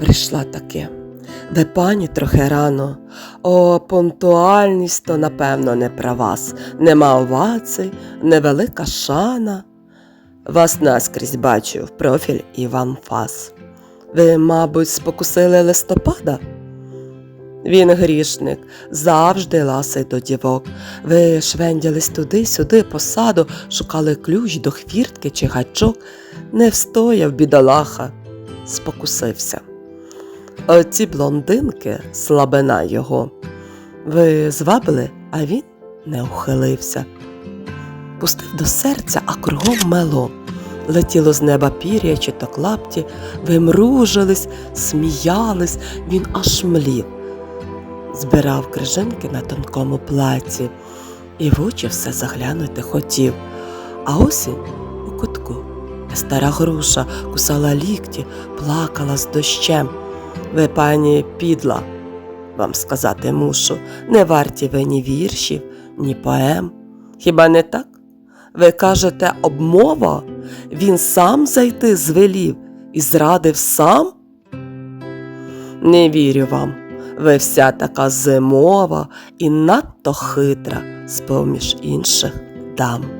прийшла таки. Ви пані трохи рано. О, пунктуальність то, напевно, не про вас. Нема овацій, невелика шана. Вас наскрізь бачу в профіль Іван Фас. Ви, мабуть, спокусили листопада? Він грішник, завжди ласий до дівок. Ви швендялись туди-сюди, по саду, шукали ключ до хвіртки чи гачок. Не встояв бідолаха, спокусився. Оці блондинки, слабина його. Ви звабили, а він не ухилився. Пустив до серця, а кругом мело. Летіло з неба пір'я чи то клапті, ви мружились, сміялись, він аж млів. Збирав крижинки на тонкому плаці і в очі все заглянути хотів. А осінь у кутку, стара груша кусала лікті, плакала з дощем. Ви, пані, підла, вам сказати мушу, не варті ви ні віршів, ні поем. Хіба не так? Ви кажете, обмова? Він сам зайти звелів і зрадив сам? Не вірю вам. Ви вся така зимова і надто хитра, з поміж інших дам.